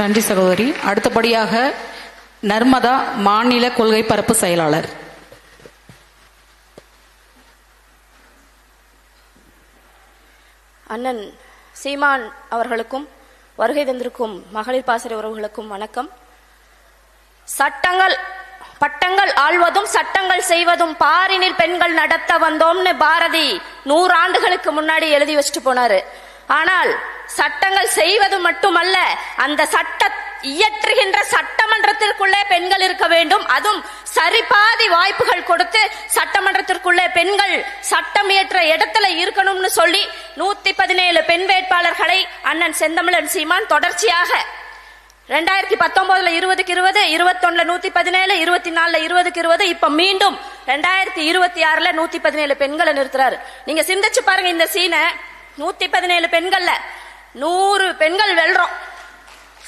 நன்றி சகோதரி. அடுத்தபடியாக நர்மதா மாநில கொள்கை பரப்பு செயலாளர். அண்ணன் சீமான் அவர்களுக்கும் வருகை தந்திருக்கும் மகளிர் பாசறை உறவுகளுக்கும் வணக்கம். சட்டங்கள் பட்டங்கள் ஆழ்வதும் சட்டங்கள் செய்வதும் பாரினில் பெண்கள் நடத்த வந்தோம்னு பாரதி நூறு ஆண்டுகளுக்கு முன்னாடி எழுதி வச்சுட்டு போனாரு. ஆனால் சட்டங்கள் செய்வது மட்டுமல்ல அந்த சட்ட இயற்றுகின்ற சட்டமன்றத்திற்குள்ளே பெண்கள் இருக்க வேண்டும். அதுவும் சரிபாதி வாய்ப்புகள் கொடுத்து சட்டமன்றத்திற்குள்ளே பெண்கள் சட்டம் இயற்ற இடத்துல இருக்கணும்னு சொல்லி நூத்தி பதினேழு பெண் வேட்பாளர்களை அண்ணன் செந்தமிழன் சீமான் தொடர்ச்சியாக ரெண்டாயிரத்தி பத்தொன்பதுல இருபதுக்கு இருபது இருபத்தொன்னுல நூத்தி பதினேழு இருபத்தி நாலுல இருபதுக்கு இருபது இப்ப மீண்டும் ரெண்டாயிரத்தி இருபத்தி ஆறுல நூத்தி பதினேழு பெண்களை நிறுத்துறாரு. நீங்க சிந்திச்சு பாருங்க இந்த சீனை. நூத்தி பதினேழு பெண்கள்ல நூறு பெண்கள் வெல்றோம்.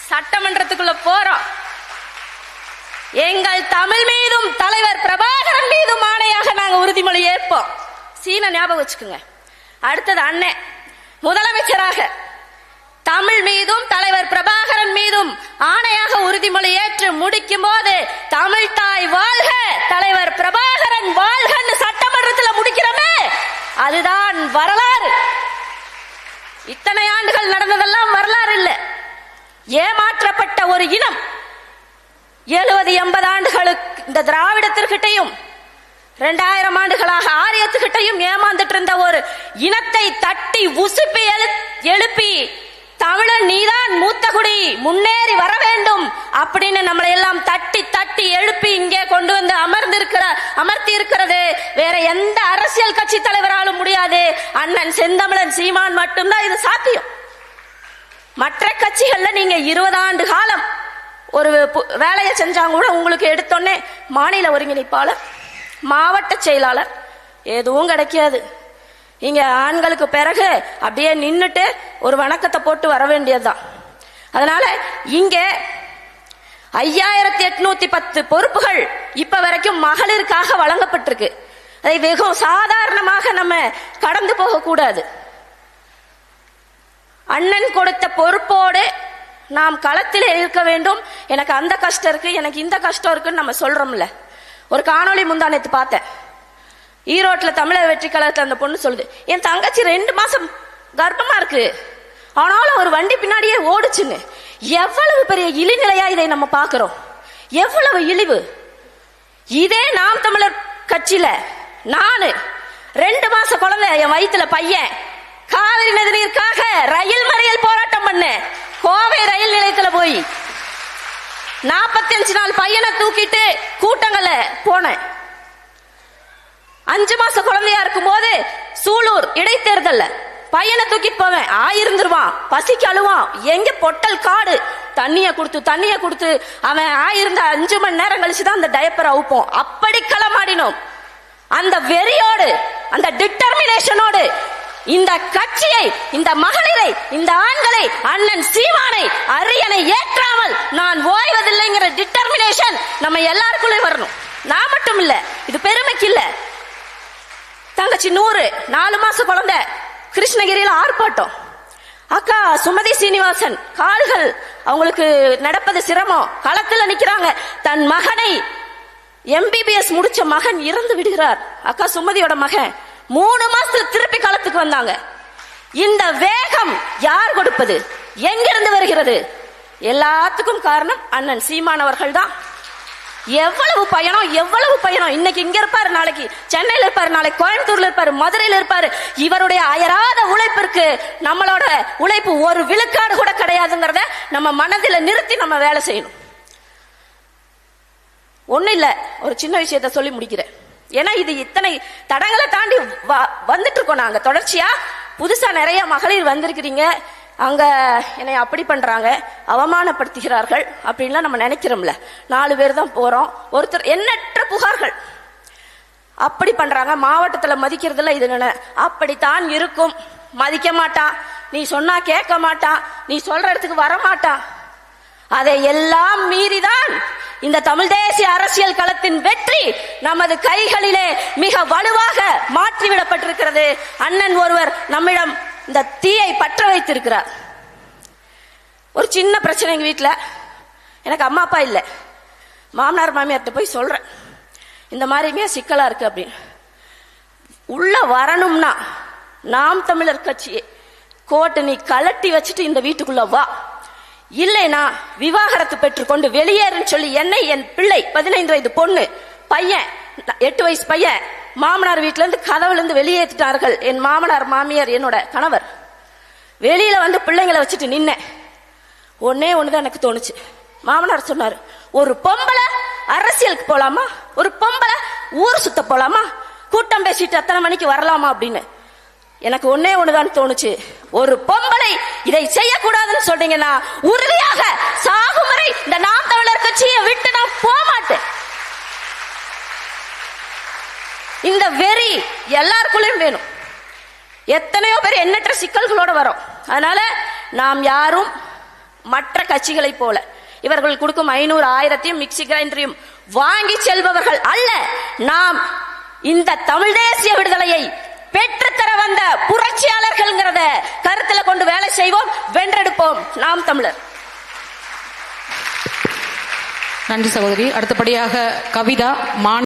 சட்டமன்றத்துக்குள்ள போறோம். எங்கள் தமிழ் மீதும் தலைவர் பிரபாகரன் மீதும் ஆணையாக நாங்க உறுதிமொழி ஏற்போம். சீன ஞாபகம் வச்சுக்கோங்க. அடுத்தது அண்ணன் முதலமைச்சராக தமிழ் மீதும் தலைவர் பிரபாகரன் மீதும் ஆணையாக உறுதிமொழி ஏற்று முடிக்கும் போது தமிழ் தாய் வாழ்க தலைவர் பிரபாகரன் வாழ்கன்னு சட்டமன்றத்தில் முடிக்கிறோமே அதுதான் வரலாறு. இத்தனை ஆண்டுகள் நடந்ததெல்லாம் வரலாறு இல்லை ஏமாற்றப்பட்ட ஒரு இனம் எழுபது எண்பது ஆண்டுகளுக்கு இந்த திராவிடத்திற்கிட்டையும் ரெண்டாயிரம் ஆண்டுகளாக ஆரியத்துக்கிட்டையும் ஏமாந்துட்டு இருந்த ஒரு இனத்தை தட்டி உசுப்பி எழு எழுப்பி தமிழன் நீதான் மூத்த குடி முன்னேறி வர வேண்டும் அப்படின்னு நம்மளை எல்லாம் தட்டி தட்டி எழுப்பி இங்கே கொண்டு வந்து அமர்ந்திருக்கிற அமர்த்தி இருக்கிறது வேற எந்த அரசியல் கட்சி தலைவராலும் முடியாது. அண்ணன் செந்தமிழன் சீமான் மட்டும்தான் இது சாத்தியம். மற்ற கட்சிகள்ல நீங்க இருபது ஆண்டு காலம் ஒரு பு- வேலையை செஞ்சாங்க கூட உங்களுக்கு எடுத்தோன்னே மாநில ஒருங்கிணைப்பாளர் மாவட்ட செயலாளர் எதுவும் கிடைக்காது. இங்க ஆண்களுக்கு பிறகு அப்படியே நின்றுட்டு ஒரு வணக்கத்தை போட்டு வர வேண்டியதுதான். அதனால இங்க ஐயாயிரத்தி எட்நூத்தி பத்து பொறுப்புகள் இப்ப வரைக்கும் மகளிருக்காக வழங்கப்பட்டிருக்கு. அதை வெகு சாதாரணமாக நம்ம கடந்து போக கூடாது அண்ணன் கொடுத்த பொறுப்போடு நாம் களத்தில் இருக்க வேண்டும். எனக்கு அந்த கஷ்டம் இருக்கு எனக்கு இந்த கஷ்டம் இருக்குன்னு நம்ம சொல்றோம்ல. ஒரு காணொளி முந்தானத்து பார்த்தேன். ஈரோட்டில் தமிழர் வெற்றி கழகத்தில் அந்த பொண்ணு சொல்லுது என் தங்கச்சி ரெண்டு மாசம் கர்ப்பமா இருக்கு. ஆனாலும் ஒரு வண்டி பின்னாடியே ஓடுச்சுன்னு. எவ்வளவு பெரிய இழிநிலையா இதை நம்ம பார்க்கிறோம். எவ்வளவு இழிவு. இதே நாம் தமிழர் கட்சியில நானு ரெண்டு மாச குழந்தை என் வயிற்றுல பையன். காவிரி நதிநீருக்காக ரயில் மறியல் போராட்டம் பண்ணேன் கோவை ரயில் நிலையத்துல போய் நாற்பத்தஞ்சு நாள் பையனை தூக்கிட்டு கூட்டங்களை போனேன். அஞ்சு மாச குழந்தையா இருக்கும் போது சூலூர் இடைத்தேர்தல்ல. பையனை தூக்கிட்டு போவேன். ஆயிருந்துருவான். பசிக்கு அழுவான். எங்க பொட்டல் காடு? தண்ணிய கொடுத்து தண்ணிய கொடுத்து அவன் ஆயிருந்த அஞ்சு மணி நேரம் கழிச்சுதான் அந்த டயப்பரை அவுப்போம். அப்படி களமாடினோம். அந்த வெறியோடு அந்த டிட்டர்மினேஷனோடு இந்த கட்சியை இந்த மகளிரை இந்த ஆண்களை அண்ணன் சீமானை அரியணை ஏற்றாமல் நான் ஓய்வதில்லைங்கிற டிட்டர்மினேஷன் நம்ம எல்லாருக்குள்ளே வரணும். நான் மட்டும் இல்ல இது பெருமைக்கு இல்லை. தங்கச்சி நூறு நாலு மாச குழந்தை. கிருஷ்ணகிரியில ஆர்ப்பாட்டம். அக்கா சுமதி சீனிவாசன் கால்கள் அவங்களுக்கு நடப்பது சிரமம். களத்துல நிக்கிறாங்க. தன் மகனை எம்பிபிஎஸ் முடிச்ச மகன் இறந்து விடுகிறார். அக்கா சுமதியோட மகன். மூணு மாசத்துல திருப்பி களத்துக்கு வந்தாங்க. இந்த வேகம் யார் கொடுப்பது? எங்கிருந்து வருகிறது? எல்லாத்துக்கும் காரணம் அண்ணன் சீமானவர்கள் தான் எவ்வளவு பயணம் எவ்வளவு பயணம். இன்னைக்கு இங்க இருப்பாரு நாளைக்கு. சென்னையில இருப்பாரு நாளைக்கு கோயம்புத்தூர்ல இருப்பாரு மதுரையில இருப்பாரு. இவருடைய அயராத உழைப்பிற்கு நம்மளோட உழைப்பு ஒரு விழுக்காடு கூட கிடையாதுங்கிறத நம்ம மனதில் நிறுத்தி நம்ம வேலை செய்யணும். ஒண்ணு இல்ல ஒரு சின்ன விஷயத்த சொல்லி முடிக்கிறேன். ஏன்னா இது இத்தனை தடங்களை தாண்டி வ- வந்துட்டு இருக்கோம் நாங்க. தொடர்ச்சியா புதுசா நிறைய மகளிர் வந்திருக்கிறீங்க. அங்க என்னை அப்படி பண்றாங்க அவமானப்படுத்துகிறார்கள் அப்படின்லாம் நம்ம நினைக்கிறோம்ல. நாலு பேர் தான் போறோம். ஒருத்தர் எண்ணற்ற புகார்கள். அப்படி பண்றாங்க. மாவட்டத்துல மதிக்கிறதுல இது என்ன அப்படித்தான் இருக்கும். மதிக்க மாட்டான் நீ சொன்னா கேட்க மாட்டான் நீ சொல்ற இடத்துக்கு வரமாட்டான் அதை எல்லாம் மீறிதான் இந்த தமிழ் தேசிய அரசியல் களத்தின் வெற்றி நமது கைகளிலே மிக வலுவாக மாற்றிவிடப்பட்டிருக்கிறது. அண்ணன் ஒருவர் நம்மிடம் தீயை பற்ற வைத்திருக்கிறார். ஒரு சின்ன பிரச்சனை எங்க வீட்டில் எனக்கு அம்மா அப்பா இல்லை. மாமனார் மாமியார்கிட்ட போய் சொல்றேன். இந்த மாதிரியுமே சிக்கலா இருக்கு அப்படின்னு. உள்ள வரணும்னா நாம் தமிழர் கட்சி கோட்டை நீ கலட்டி வச்சுட்டு இந்த வீட்டுக்குள்ள வா. இல்லைனா விவாகரத்து பெற்றுக்கொண்டு வெளியேறுன்னு சொல்லி என்னை என் பிள்ளை பதினைந்து வயது பொண்ணு பையன் எட்டு வயசு பையன் மாமனார் வீட்டிலேருந்து கதவுலேருந்து கதவுல இருந்து வெளியேற்றிட்டார்கள் என் மாமனார் மாமியார் என்னோட கணவர். வெளியில வந்து பிள்ளைங்களை வச்சுட்டு நின்னேன் ஒன்னே ஒண்ணுதான் எனக்கு தோணுச்சு. மாமனார் சொன்னாரு ஒரு பொம்பளை அரசியலுக்கு போலாமா? ஒரு பொம்பளை ஊர் சுத்த போலாமா? கூட்டம் பேசிட்டு அத்தனை மணிக்கு வரலாமா? அப்படின்னு. எனக்கு ஒன்னே ஒண்ணுதான் தோணுச்சு. ஒரு பொம்பளை இதை செய்யக்கூடாதுன்னு சொல்றீங்கன்னா உறுதியாக சாகும் வரை இந்த நாம் தமிழர் கட்சியை விட்டு நான் போக மாட்டேன் இந்த வெறி எல்லாருக்குள்ளயும் வேணும். எத்தனையோ பேர் எண்ணற்ற சிக்கல்களோட வரும். அதனால நாம் யாரும் மற்ற கட்சிகளை போல இவர்கள் கொடுக்கும் ஐநூறு ஆயிரத்தையும் மிக்சி கிரைண்டரையும் வாங்கி செல்பவர்கள் அல்ல. நாம் இந்த தமிழ் தேசிய விடுதலையை பெற்றுத்தர வந்த புரட்சியாளர்கள்ங்கிறத கருத்துல கொண்டு வேலை செய்வோம் வென்றெடுப்போம். நாம் தமிழர். நன்றி சகோதரி. அடுத்தபடியாக கவிதா மான்